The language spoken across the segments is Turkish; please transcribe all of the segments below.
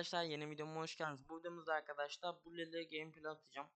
Arkadaşlar yeni videoma hoş geldiniz. Bu videomuzda arkadaşlar Bulle'le gameplay atacağım.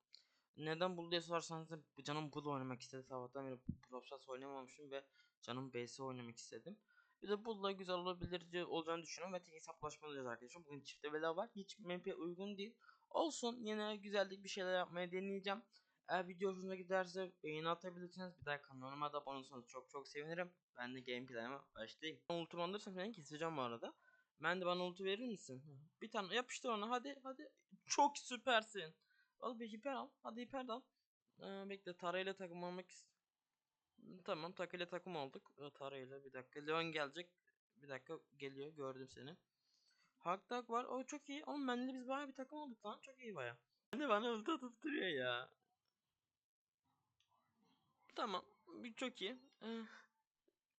Neden Bull diye sorarsanız canım Bull oynamak istedi. Sabahtan beri Propsas oynamamışım ve canım BS oynamak istedim. Bir de Bull'la güzel olabilir olacağını düşünüyorum ve tek hesaplaşma arkadaşlar. Bugün çifte bela var. Hiç map'e uygun değil. Olsun yine güzellik bir şeyler yapmaya deneyeceğim. Eğer video hoşunuza giderse beğeni atabilirsiniz. Bir daha kanalıma da abone olursanız çok çok sevinirim. Ben de gameplay'ime başlayayım. Ultim alırsam seni keseceğim bu arada. Ben de bana ulti verir misin? Bir tane yapıştır ona hadi hadi. Çok süpersin. Al bir hiper al. Hadi hiper al. Ee, bekle Tara ile takım olmak Tamam Taka ile takım olduk. Ee, Tara ile bir dakika. Leon gelecek. Bir dakika geliyor gördüm seni. Hak tak var. O çok iyi. Oğlum benimle biz baya bir takım olduk lan. Çok iyi baya. Hani bana ulti atıp duruyor ya. Tamam. Çok iyi. Ee,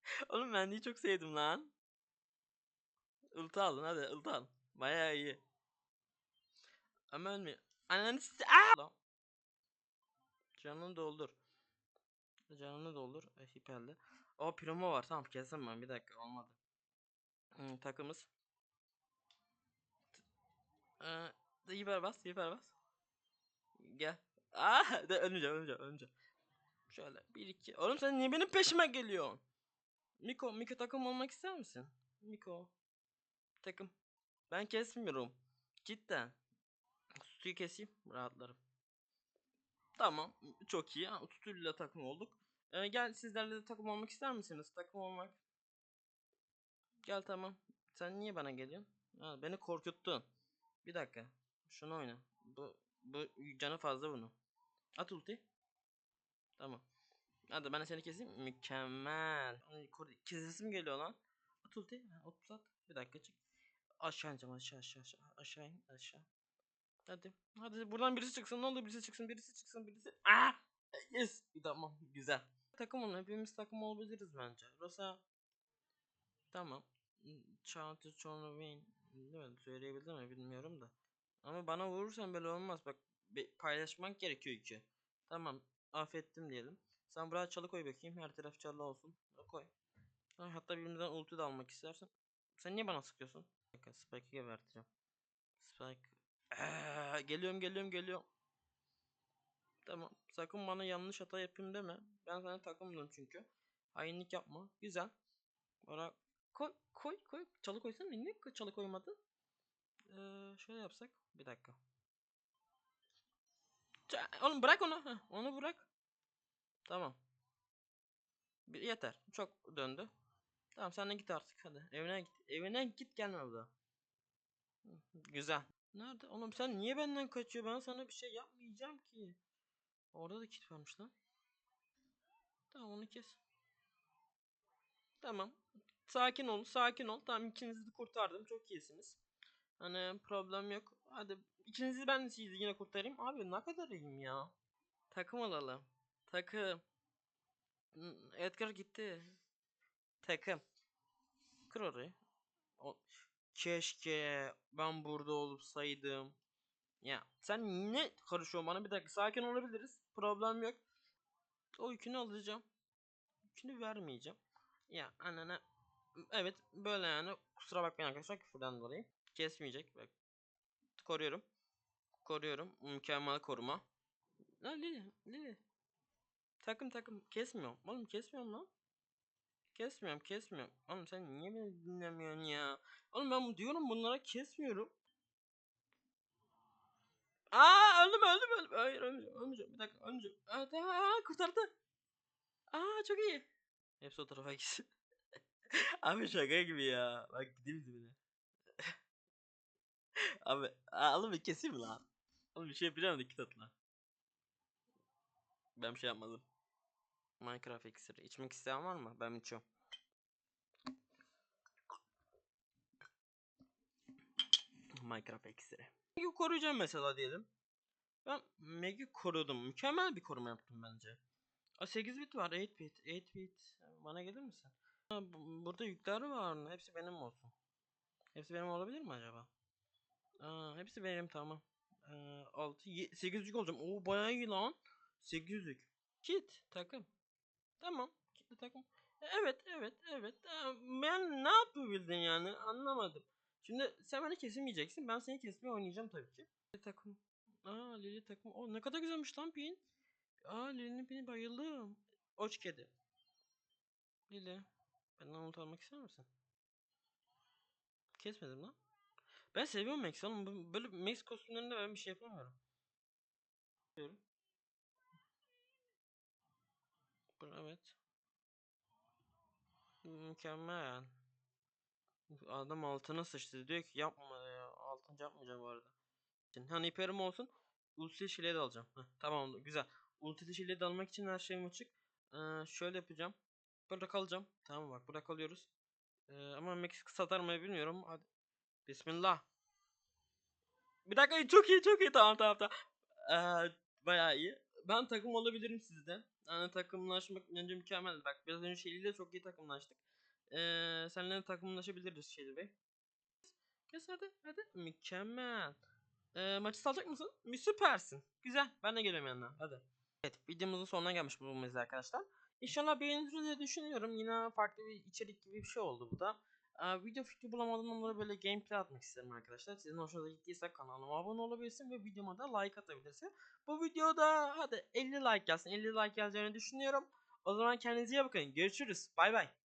Oğlum ben çok sevdim lan. Ulti aldın hadi ulti al. Bayağı iyi. Ama ölmüyor. Ananı s- Aa! Canını doldur. Canını doldur. E, hiperli. O promo var tamam kesin ben bir dakika olmadı. Hmm, takımız. Ee, hiper bas hiper bas. Gel. Aa, de ölmeyeceğim ölmeyeceğim ölmeyeceğim. Şöyle bir iki. Oğlum sen niye benim peşime geliyorsun? Miko, Miko takım olmak ister misin? Miko. Takım. Ben kesmiyorum. Cidden. Suyu keseyim. Rahatlarım. Tamam. Çok iyi. Tutuyla takım olduk. Ee, gel sizlerle de takım olmak ister misiniz? Takım olmak. Gel tamam. Sen niye bana geliyorsun? Ha, beni korkuttun. Bir dakika. Şunu oyna. Bu, bu canı fazla bunu. At ulti. Tamam. Hadi ben seni keseyim. Mükemmel. Kesesim geliyor lan. At ulti. At at. Bir dakika çık. Aşağı ineceğim aşağı aşağı aşağı. Aşağı in aşağı. Hadi. Hadi buradan birisi çıksın. Ne olur birisi çıksın. Birisi çıksın. Birisi. Aa! Yes. Tamam. Güzel. Takım olun. Hepimiz takım olabiliriz bence. Rosa. Tamam. Chantı sonra win. Değil mi? Söyleyebildim mi bilmiyorum da. Ama bana vurursan böyle olmaz. Bak paylaşmak gerekiyor ki. Tamam. Affettim diyelim. Sen buraya çalı koy bakayım. Her taraf çalı olsun. Koy. Ha, hatta birimizden ulti de almak istersen. Sen niye bana sıkıyorsun? Dakika Spike'ı geberteceğim. Spike. Eee, geliyorum geliyorum geliyorum. Tamam. Sakın bana yanlış hata yapayım deme. Ben sana takımdım çünkü. Hainlik yapma. Güzel. Bana koy koy koy. Çalı koysana. Niye çalı koymadın? Ee, şöyle yapsak. Bir dakika. Ça- Oğlum bırak onu. Heh, onu bırak. Tamam. Bir, yeter. Çok döndü. Tamam sen de git artık hadi. Evine git. Evine git gelme burada. Güzel. Nerede? Oğlum sen niye benden kaçıyor? Ben sana bir şey yapmayacağım ki. Orada da kit varmış lan. Tamam onu kes. Tamam. Sakin ol, sakin ol. Tamam ikinizi de kurtardım. Çok iyisiniz. Hani problem yok. Hadi ikinizi ben de yine kurtarayım. Abi ne kadar iyiyim ya. Takım alalım. Takım. Edgar gitti. Takım. Kır orayı. O... Keşke ben burada olup saydım. Ya sen ne karışıyorsun bana bir dakika sakin olabiliriz. Problem yok. O yükünü alacağım. Yükünü vermeyeceğim. Ya anana. Evet böyle yani kusura bakmayın arkadaşlar küfürden dolayı. Kesmeyecek bak. Koruyorum. Koruyorum. Mükemmel koruma. Lan Lili Lili. Takım takım kesmiyorum. Oğlum kesmiyorum lan. Kesmiyorum kesmiyorum. Oğlum sen niye beni dinlemiyorsun ya? Oğlum ben diyorum bunlara kesmiyorum. Aa öldüm öldüm öldüm. Hayır ölmeyeceğim ölmeyeceğim. Bir dakika ölmeyeceğim. Aa, tamam, kurtardı. Aa çok iyi. Hepsi o tarafa gitsin. Abi şaka gibi ya. Bak gideyim dibine. Abi aa, oğlum bir keseyim mi lan? Oğlum bir şey yapacağım da iki tatla. Ben bir şey yapmadım. Minecraft iksiri. İçmek isteyen var mı? Ben içiyorum. Minecraft iksiri. Meg'i koruyacağım mesela diyelim. Ben Meg'i korudum. Mükemmel bir koruma yaptım bence. A 8 bit var, 8 bit, 8 bit. Bana gelir misin? Burada yükler var. Hepsi benim olsun. Hepsi benim olabilir mi acaba? Aa, hepsi benim tamam. Ee, 6 8 yük olacağım. Oo bayağı iyi lan. 8 yük. Kit takım. Tamam. Kitli takım. E, Evet, evet, evet. Ben ne yapabildin yani? Anlamadım. Şimdi sen beni kesemeyeceksin. Ben seni kesmeye oynayacağım tabii ki. Lili takım. Aa Lili takım. O ne kadar güzelmiş lan pin. Aa Lili'nin pini bayıldım. Oç kedi. Lili. Benden umut almak ister misin? Kesmedim lan. Ben seviyorum Max oğlum. Böyle Max kostümlerinde ben bir şey yapamıyorum. Diyorum. Bu- Evet. Mükemmel. Adam altına sıçtı. Diyor ki yapma ya. Altın yapmayacağım bu arada. Hani hiperim olsun. Ulti şeyleri de alacağım. Heh, tamam güzel. Ulti şeyleri de almak için her şeyim açık. Ee, şöyle yapacağım. Burada kalacağım. Tamam bak burada kalıyoruz. Ee, ama Max satar mı bilmiyorum. Hadi. Bismillah. Bir dakika çok iyi çok iyi tamam tamam tamam. Ee, bayağı iyi. Ben takım olabilirim sizde. Yani takımlaşmak bence mükemmel. Bak biraz önce Shelly ile çok iyi takımlaştık. Ee, seninle takımlaşabiliriz Shelly Bey. Kes hadi hadi. Mükemmel. Ee, maçı salacak mısın? Mü süpersin. Güzel. Ben de geliyorum yanına. Hadi. Evet videomuzun sonuna gelmiş bulunmayız arkadaşlar. İnşallah beğenir diye düşünüyorum. Yine farklı bir içerik gibi bir şey oldu bu da. Video fikri bulamadım onları böyle gameplay atmak isterim arkadaşlar. Sizin hoşunuza gittiyse kanalıma abone olabilirsin ve videoma da like atabilirsin. Bu videoda hadi 50 like gelsin. 50 like geleceğini düşünüyorum. O zaman kendinize iyi bakın. Görüşürüz. Bay bay.